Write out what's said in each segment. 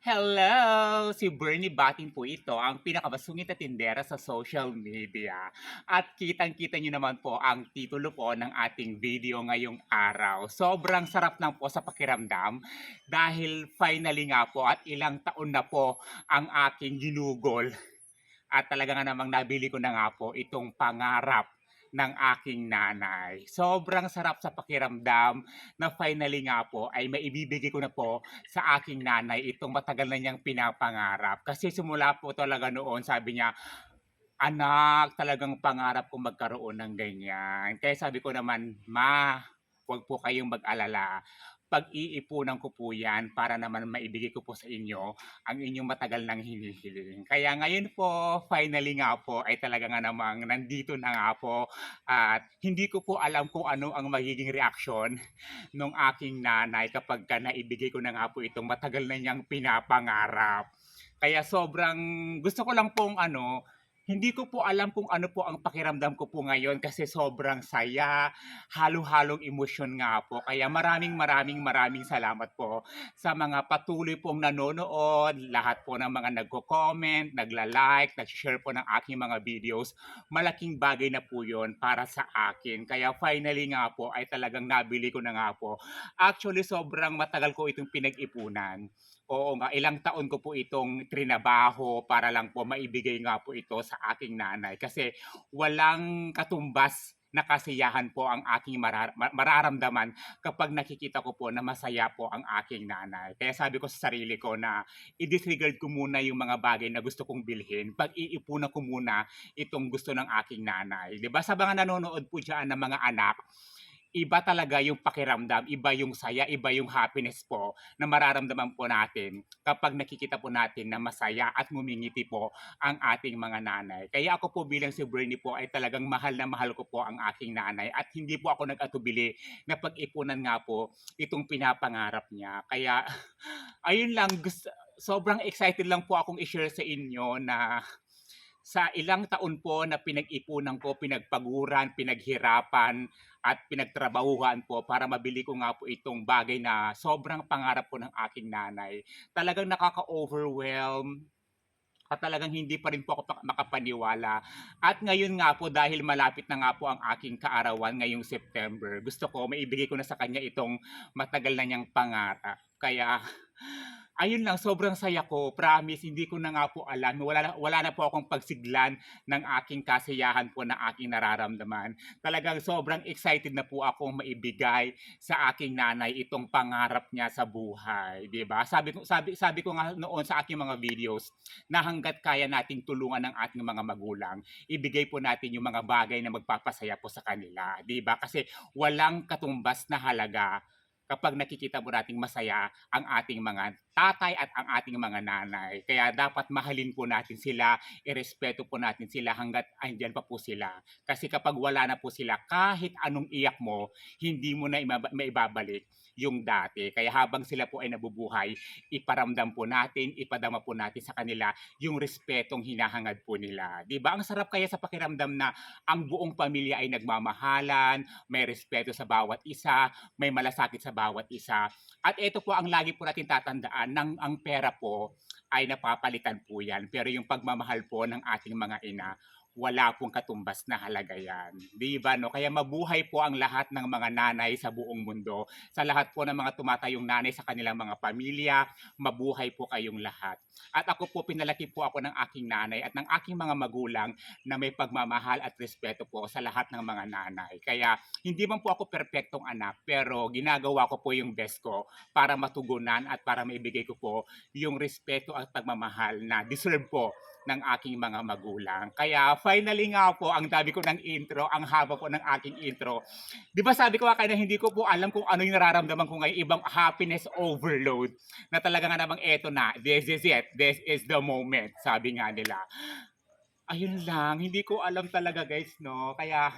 Hello! Si Bernie Batin po ito, ang pinakabasungit na tindera sa social media. At kitang-kita nyo naman po ang titulo po ng ating video ngayong araw. Sobrang sarap lang po sa pakiramdam dahil finally nga po at ilang taon na po ang aking ginugol. At talaga nga namang nabili ko na nga po itong pangarap ng aking nanay. Sobrang sarap sa pakiramdam na finally nga po ay maibibigay ko na po sa aking nanay itong matagal na niyang pinapangarap. Kasi simula po talaga noon, sabi niya, anak, talagang pangarap ko magkaroon ng ganyan. Kaya sabi ko naman, ma, huwag po kayong mag-alala. Pag-iipunan ko po yan para naman maibigay ko po sa inyo ang inyong matagal nang hinihiling. Kaya ngayon po, finally nga po, ay talaga nga namang nandito na nga po. At hindi ko po alam kung ano ang magiging reaksyon nung aking nanay kapag ka naibigay ko na nga po itong matagal na niyang pinapangarap. Kaya sobrang gusto ko lang pong ano, hindi ko po alam kung ano po ang pakiramdam ko po ngayon kasi sobrang saya, halo-halong emosyon nga po. Kaya maraming maraming maraming salamat po sa mga patuloy pong nanonood, lahat po ng mga nagko-comment, nagla-like, nag-share po ng aking mga videos. Malaking bagay na po yon para sa akin. Kaya finally nga po ay talagang nabili ko na nga po. Actually sobrang matagal ko itong pinag-ipunan. Oo nga, ilang taon ko po itong trinabaho para lang po maibigay nga po ito sa aking nanay. Kasi walang katumbas na kasiyahan po ang aking marar- ma- mararamdaman kapag nakikita ko po na masaya po ang aking nanay. Kaya sabi ko sa sarili ko na i-disregard ko muna yung mga bagay na gusto kong bilhin. Pag-iipunan ko muna itong gusto ng aking nanay. 'Di ba Sa mga nanonood po dyan ng mga anak, iba talaga yung pakiramdam, iba yung saya, iba yung happiness po na mararamdaman po natin kapag nakikita po natin na masaya at ngumingiti po ang ating mga nanay. Kaya ako po bilang si Bernie po ay talagang mahal na mahal ko po ang aking nanay at hindi po ako nag-atubili na pag-ipunan nga po itong pinapangarap niya. Kaya ayun lang, gusto, sobrang excited lang po akong i-share sa inyo na sa ilang taon po na pinag-ipunan ko, pinagpaguran, pinaghirapan, at pinagtrabahuhan po para mabili ko nga po itong bagay na sobrang pangarap po ng aking nanay. Talagang nakaka-overwhelm at talagang hindi pa rin po ako pa- makapaniwala. At ngayon nga po dahil malapit na nga po ang aking kaarawan ngayong September, gusto ko maibigay ko na sa kanya itong matagal na niyang pangarap. Kaya ayun lang, sobrang saya ko. Promise, hindi ko na nga po alam. Wala wala na po akong pagsiglan ng aking kasiyahan po na aking nararamdaman. Talagang sobrang excited na po akong maibigay sa aking nanay itong pangarap niya sa buhay, ba? Sabi ko sabi sabi ko nga noon sa aking mga videos na hangga't kaya nating tulungan ng ating mga magulang, ibigay po natin yung mga bagay na magpapasaya po sa kanila, ba? Kasi walang katumbas na halaga kapag nakikita mo nating masaya ang ating mga tatay at ang ating mga nanay. Kaya dapat mahalin po natin sila, irespeto po natin sila hanggat andyan pa po sila. Kasi kapag wala na po sila, kahit anong iyak mo, hindi mo na maibabalik yung dati. Kaya habang sila po ay nabubuhay, iparamdam po natin, ipadama po natin sa kanila yung respetong hinahangad po nila. 'Di ba? Ang sarap kaya sa pakiramdam na ang buong pamilya ay nagmamahalan, may respeto sa bawat isa, may malasakit sa bawat isa. At ito po ang lagi po natin tatandaan, ng ang pera po ay napapalitan po yan. Pero yung pagmamahal po ng ating mga ina, wala pong katumbas na halaga yan. Di ba, no? Kaya mabuhay po ang lahat ng mga nanay sa buong mundo. Sa lahat po ng mga tumatayong nanay sa kanilang mga pamilya, mabuhay po kayong lahat. At ako po, pinalaki po ako ng aking nanay at ng aking mga magulang na may pagmamahal at respeto po sa lahat ng mga nanay. Kaya hindi man po ako perpektong anak, pero ginagawa ko po yung best ko para matugunan at para maibigay ko po yung respeto at pagmamahal na deserve po ng aking mga magulang. Kaya finally nga po, ang dami ko ng intro, ang haba po ng aking intro. Di ba sabi ko nga na hindi ko po alam kung ano yung nararamdaman ko ngayon, ibang happiness overload, na talaga nga namang eto na, this is it, this is the moment, sabi nga nila. Ayun lang, hindi ko alam talaga guys, no? Kaya,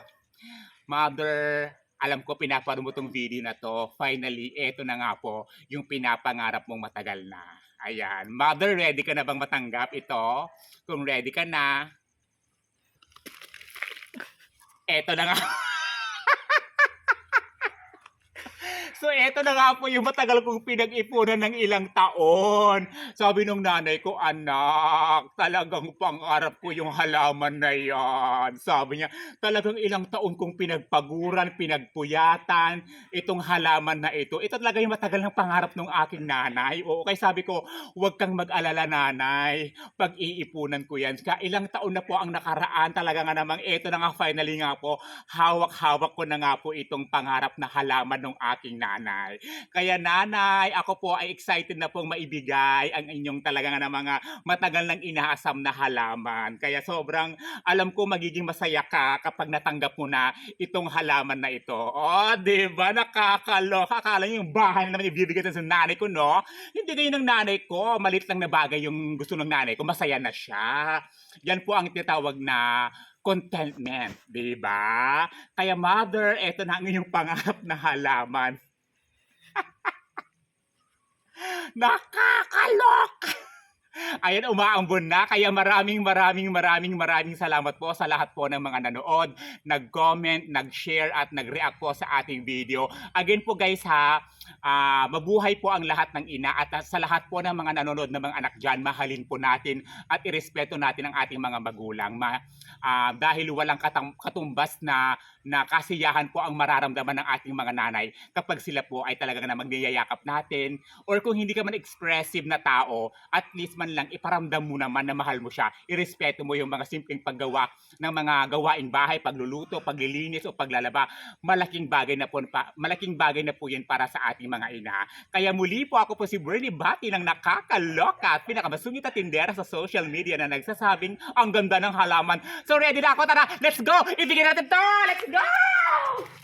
mother, alam ko pinapanood mo tong video na to. Finally, eto na nga po, yung pinapangarap mong matagal na. Ayan. Mother, ready ka na bang matanggap ito? Kung ready ka na, eto na nga. So eto na nga po yung matagal kong pinag-ipunan ng ilang taon. Sabi nung nanay ko, anak, talagang pangarap ko yung halaman na yan. Sabi niya, talagang ilang taon kong pinagpaguran, pinagpuyatan, itong halaman na ito. Ito talaga yung matagal ng pangarap ng aking nanay. Oo, kaya sabi ko, huwag kang mag-alala nanay. Pag-iipunan ko yan. Kaya ilang taon na po ang nakaraan. Talaga nga namang ito na nga finally nga po, hawak-hawak ko na nga po itong pangarap na halaman ng aking nanay. Kaya nanay, ako po ay excited na pong maibigay ang inyong talaga nga na mga matagal nang inaasam na halaman. Kaya sobrang alam ko magiging masaya ka kapag natanggap mo na itong halaman na ito. Oh, di ba? Nakakaloka. Akala yung bahay na naman ibibigay sa nanay ko, no? Hindi kayo ng nanay ko. Malit lang na bagay yung gusto ng nanay ko. Masaya na siya. Yan po ang tinatawag na contentment, di ba? Kaya mother, eto na ang iyong pangarap na halaman. Nakakaloka! Ayan, umaambon na. Kaya maraming maraming maraming maraming salamat po sa lahat po ng mga nanood, nag-comment, nag-share at nag-react po sa ating video. Again po guys ha, ah, mabuhay po ang lahat ng ina at sa lahat po ng mga nanonood ng mga anak dyan, mahalin po natin at irespeto natin ang ating mga magulang. Ma, ah, dahil walang katang, katumbas na, na kasiyahan po ang mararamdaman ng ating mga nanay kapag sila po ay talagang na magniyayakap natin or kung hindi ka man expressive na tao, at least man lang iparamdam mo naman na mahal mo siya. Irespeto mo yung mga simpleng paggawa ng mga gawaing bahay, pagluluto, paglilinis o paglalaba. Malaking bagay na po malaking bagay na po 'yan para sa ating mga ina. Kaya muli po ako po si Bernie Bati ng nakakaloka at pinakamasungit at tindera sa social media na nagsasabing ang ganda ng halaman. So ready na ako, tara, let's go! Ibigay natin to! Let's go!